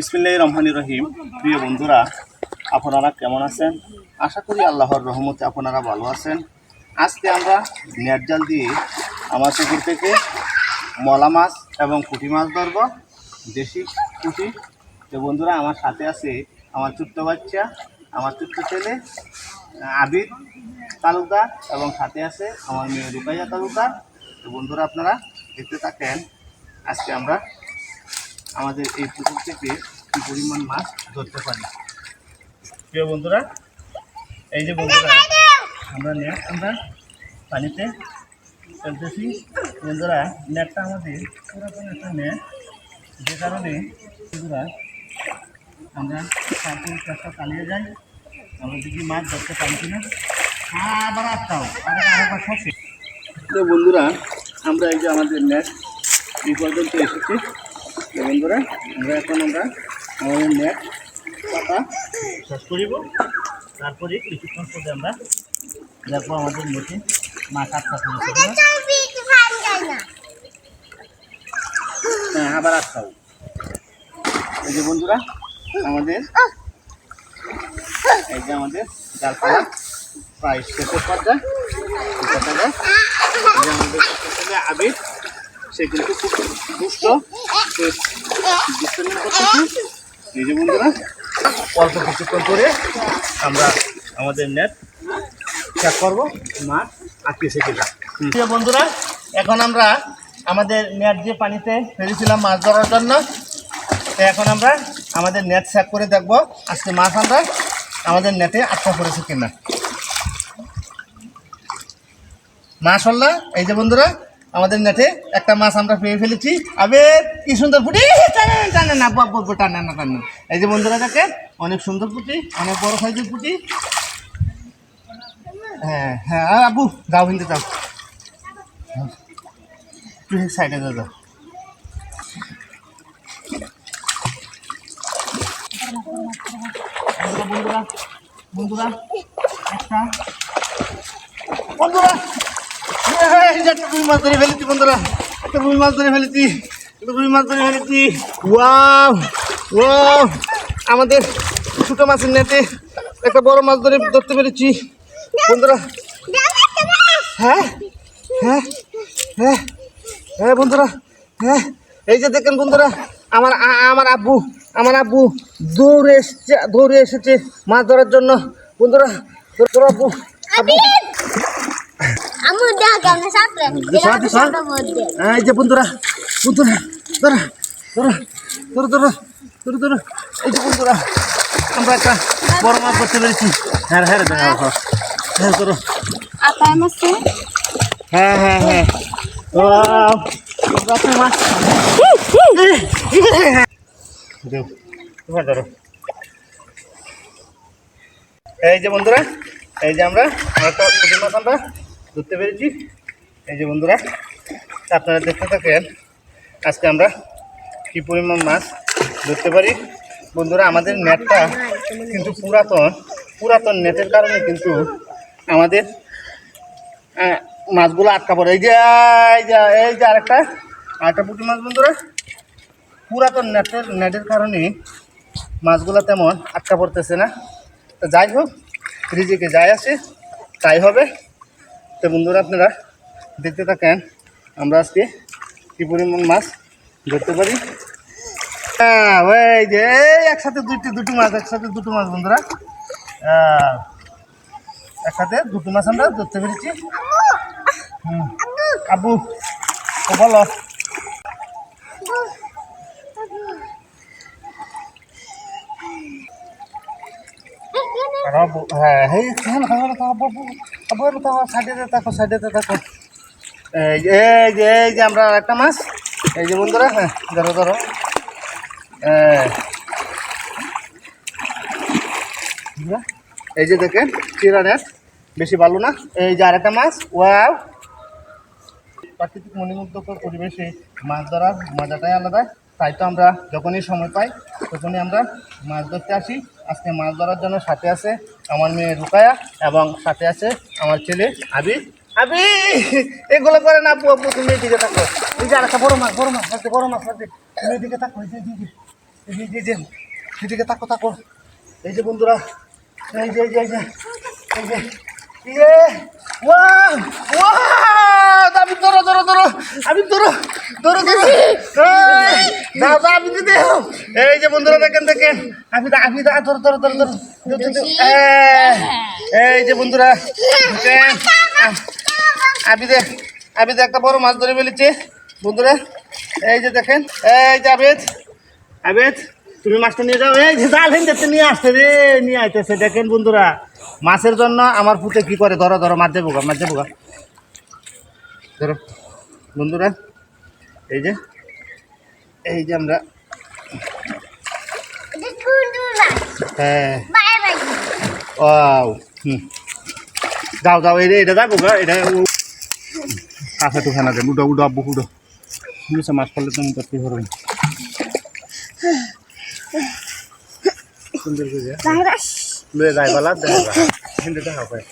বিসমিল্লাহ রহমানি রহিম। প্রিয় বন্ধুরা, আপনারা কেমন আছেন? আশা করি আল্লাহর রহমতে আপনারা ভালো আছেন। আজকে আমরা নেট জাল দিয়ে আমার পুকুর থেকে মলা মাছ এবং পুঁটি মাছ ধরব, দেশি পুঁটি তো বন্ধুরা, আমার সাথে আছে আমার ছোট্ট বাচ্চা, আমার ছোট্ট ছেলে, আবিদ তালুকদার এবং সাথে আছে আমার মেয়ে রুকাইয়া তালুকদার। তো বন্ধুরা, আপনারা দেখতে থাকেন। আজকে আমরা আমাদের এই পুকুর থেকে কি পরিমাণ মাছ ধরতে পারি? প্রিয় বন্ধুরা, এই যে বন্ধুরা, আমরা নেট আমরা পানিতে ফেলতেছি। বন্ধুরা নেটটা আমাদের পুরাতন একটা নেট যে কারণে বন্ধুরা, আমরা সার্কুল চেষ্টা চালিয়ে যাই। আমরা দেখি মাছ ধরতে পারি কিনা। বন্ধুরা, আমরা এই যে আমাদের নেট এই পর্যন্ত এসেছি। তো বন্ধুরা আমরা এখন আমরা আমাদের নেট পাতা শেষ করিব। তারপরে কিছুক্ষণ পরে আমরা দেখব আমাদের নেটে মাছ আটকা হ্যাঁ আবার আটকাও এই যে বন্ধুরা আমাদের এই যে আমাদের জালপালা প্রায় শেষের পর্যায়ে আমাদের আবির সে কিন্তু খুব দুষ্ট? এই যে বন্ধুরা, অল্প কিছুক্ষণ করে আমরা আমাদের নেট চেক করব মাছ আটকেছে কিনা প্রিয় বন্ধুরা, এখন আমরা আমাদের নেট যে পানিতে ফেলেছিলাম মাছ ধরার জন্য। তো এখন আমরা আমাদের নেট চেক করে দেখব আজকে মাছ আমরা আমাদের নেটে আটকা পড়েছে কিনা। মাশাল্লাহ এই যে বন্ধুরা আমাদের নেটে একটা মাছ আমরা পেয়ে ফেলেছি। আবে কি সুন্দর পুটি? টানে না বাবু টানে না, টানে এই যে বন্ধুরা দেখেন, অনেক সুন্দর পুঁটি, অনেক বড় সাইজের পুঁটি। হ্যাঁ হ্যাঁ আর আবু যাও কিন্তু, যাও। সাইডে যাও যাও। বন্ধুরা বন্ধুরা, একটা। বন্ধুরা রুই মাছ ধরে ফেলেছি বন্ধুরা একটা রুই মাছ ধরে ফেলেছি একটা রুই মাছ ধরে ফেলেছি ওয়াও ওয়াও আমাদের ছোটো মাছের নেতে একটা বড় মাছ ধরে ধরতে পেরেছি বন্ধুরা হ্যাঁ হ্যাঁ হ্যাঁ হ্যাঁ বন্ধুরা হ্যাঁ এই যে দেখেন বন্ধুরা আমার আমার আব্বু আমার আব্বু দৌড়ে এসেছে দৌড়ে এসেছে মাছ ধরার জন্য বন্ধুরা আব্বু আব্বু আমি দেখ আমি সাথে দিশা, দিশা। এই যে বন্ধুরা বন্ধুরা ধরো ধরো ধরো ধরো ধরো ধরো এই যে বন্ধুরা আমরা একটা বড় মাছ করতে পেরেছি হ্যাঁ হ্যাঁ রে, হ্যাঁ হ্যাঁ হ্যাঁ ধরো আপায় মাসে হ্যাঁ হ্যাঁ হ্যাঁ Wow. Berapa mas? Aduh, তোমার ধরো এই যে বন্ধুরা এই যে আমরা একটা পুঁটি মাছ আমরা ধরতে পেরেছি। এই যে বন্ধুরা আপনারা দেখতে থাকেন, আজকে আমরা কি পরিমাণ মাছ ধরতে পারি। বন্ধুরা, আমাদের নেটটা কিন্তু পুরাতন পুরাতন নেটের কারণে কিন্তু আমাদের মাছগুলো আটকা পড়ে। এই যে এই যে এই যে আরেকটা আরেকটা পুঁটি মাছ বন্ধুরা। পুরাতন নেটের নেটের কারণে মাছগুলো তেমন আটকা পড়তেছে না। তো যাই হোক, রিজিকে যাই আসে তাই হবে। তো বন্ধুরা আপনারা দেখতে থাকেন আমরা আজকে কী পরিমাণ মাছ ধরতে পারি? হ্যাঁ ওই যে একসাথে দুটি দুটো মাছ একসাথে দুটো মাছ বন্ধুরা। আহ, একসাথে দুটো মাছ আমরা ধরতে পেরেছি। হুম। আবু ও বলো। হ্যাঁ এই হ্যাঁ হ্যাঁ আবু তো সাইডে থাকো সাইডে থাকো। এই যে এই যে এই যে আমরা একটা মাছ। এই যে বন্ধুরা হ্যাঁ ধরো ধরো। এই। যে দেখেন, চিরা নেট বেশি ভালো না? এই যে আরেকটা মাছ, ওয়াও। প্রাকৃতিক মণিমুগ্ধকর পরিবেশে মাছ ধরার মজাটাই আলাদা। তাই তো আমরা যখনই সময় পাই তখনই আমরা মাছ ধরতে আসি আজকে মাছ ধরার জন্য সাথে আছে আমার মেয়ে রুকায়া এবং সাথে আছে আমার ছেলে আবি আবি এগুলো করে না আপু আপু তুমি এদিকে থাকো এই যে আরেকটা বড় মাছ বড় মাছ আছে বড় মাছ আছে তুমি এদিকে থাকো এই যে এই যে, এদিকে তাকো তাকো এই যে বন্ধুরা এই যে এই যে এই যে ইয়ে ওয়া ওয়া আমি ধরো ধরো ধরো আমি ধরো ধরো দাও দাও আমি দিতে এই যে বন্ধুরা দেখেন দেখেন। আমি দা আমি দা ধরো ধরো ধরো ধরো। এই, যে বন্ধুরা দেখেন আমি দেখ আমি দেখ একটা বড় মাছ ধরে ফেলেছি। বন্ধুরা এই যে দেখেন এই যে আবেদ আবেদ। তুমি মাছটা নিয়ে যাও। এই জাল হেন নিয়ে আসতে রে নিয়ে আইতেছে। দেখেন বন্ধুরা মাছের জন্য আমার পুতে কি করে? ধরো ধরো মাছ গা, মাছ যাব গা। ধরো বন্ধুরা এই যে এই যে আমরা হ্যাঁ। বাই হুম। যাও যাও এই রে এটা যাব গা এটা ও- কাছে তো খানা দেন। উডো উডো আব্বু উডো। মাছ পড়লে তুমি করতে পারো সুন্দর করে ভাইরাস লয়ে যাই বালা দেখা কিন্তু দেখা পাই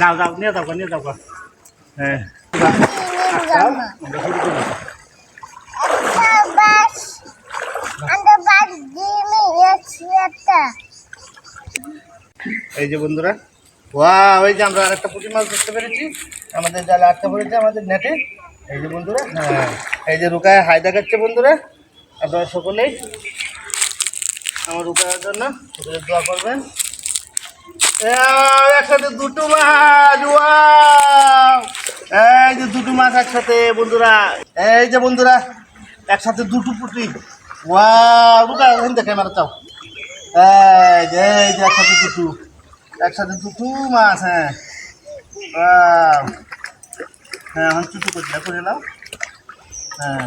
যাও যাও নিয়ে যাও নিয়ে যাও হ্যাঁ। আমরা শুরু করি। বাস আন্ডার বাস দিমি একটা এই যে বন্ধুরা ওয়া ওই যে আমরা আরেকটা পুঁটি মাছ ধরতে পেরেছি। আমাদের জালে আটকা পড়েছে আমাদের নেটে। এই যে বন্ধুরা হ্যাঁ এই যে রুকায় হাই দেখাচ্ছে বন্ধুরা। আপনারা সকলেই আমার রুকায়ের জন্য দোয়া করবেন। একসাথে দুটো মাছ এই যে দুটো মাছ একসাথে, বন্ধুরা। এই যে বন্ধুরা, একসাথে দুটো পুটি। ওয়া রুকা দেখে ক্যামেরা চাও। এই যে এই যে একসাথে দুটো একসাথে দুটো মাছ হ্যাঁ। হ্যাঁ এখন চুটু দিলা করে নাও। হ্যাঁ।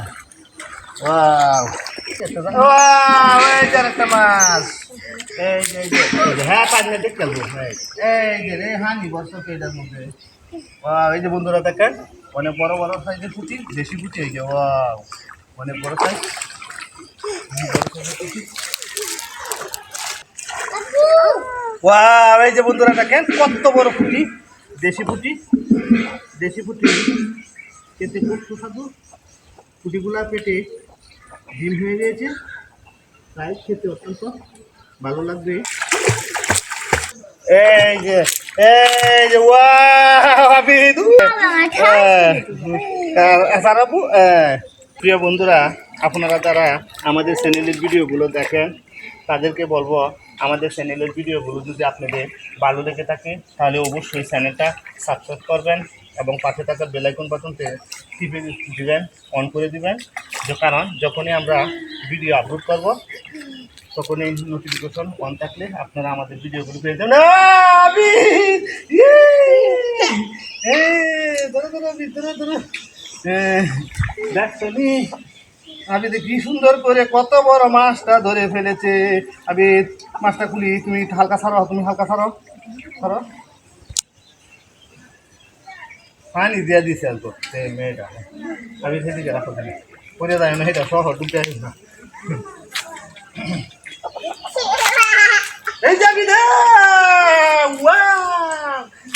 ওয়াও। এই যে হ্যাঁ বন্ধুরা দেখেন অনেক বড় বড় সাইজের পুঁটি দেশি পুঁটি এই যে ওয়াও অনেক বড় সাইজ ওয়াও এই যে বন্ধুরা দেখেন কত বড় পুঁটি দেশি পুঁটি দেশি পুঁটি। খেতে খুব সুস্বাদু। পুঁটিগুলা পেটে ডিম হয়ে গিয়েছে। তাই খেতে অত্যন্ত ভালো লাগবে। এই যে এই যে সারাবু প্রিয় বন্ধুরা আপনারা যারা আমাদের চ্যানেলের ভিডিওগুলো দেখেন তাদেরকে বলব আমাদের চ্যানেলের ভিডিওগুলো যদি আপনাদের ভালো লেগে থাকে তাহলে অবশ্যই চ্যানেলটা সাবস্ক্রাইব করবেন। এবং পাশে থাকা বেলাইকন বাটনতে টিপে দিবেন অন করে দিবেন। কারণ, যখনই আমরা ভিডিও আপলোড করব তখন এই নোটিফিকেশন অন থাকলে আপনারা আমাদের ভিডিওগুলো পেয়ে যাবেন। আবি! ইয়ে! আবি দেখি সুন্দর করে কত বড় মাছটা ধরে ফেলেছে। আমি মাছটা খুলি, তুমি হালকা ছাড়ো, তুমি হালকা ছাড়ো ছাড়ো। পানি দিয়া দিছে অল্প সে মেয়েটা। আমি সেদিকে রাখো পরে যায় না, সেটা শহর ডুবতে আসিস না। এই যাবি না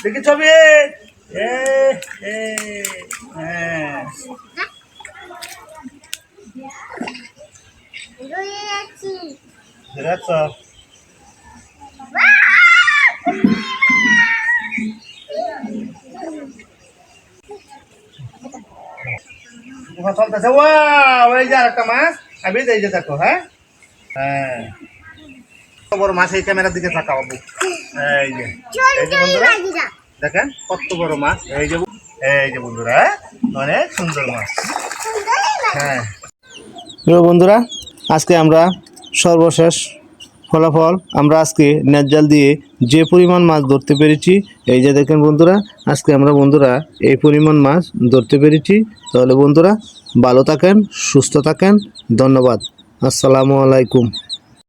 দেখি ছবি হ্যাঁ। চলতেছে। ওয়াও এই যে আরেকটা মাছ। আমি এই যে দেখো হ্যাঁ? হ্যাঁ। কত বড় মাছ এই ক্যামেরার দিকে তাকাও বাবু। এই যে। এই যে বন্ধুরা দেখেন কত বড় মাছ। এই যে এই যে বন্ধুরা হ্যাঁ? অনেক সুন্দর মাছ। হ্যাঁ। প্রিয় বন্ধুরা আজকে আমরা সর্বশেষ ফলাফল আমরা আজকে নেট জাল দিয়ে যে পরিমাণ মাছ ধরতে পেরেছি, এই যে দেখেন বন্ধুরা, আজকে আমরা বন্ধুরা এই পরিমাণ মাছ ধরতে পেরেছি। তাহলে বন্ধুরা, ভালো থাকেন, সুস্থ থাকেন, ধন্যবাদ। আসসালামু আলাইকুম।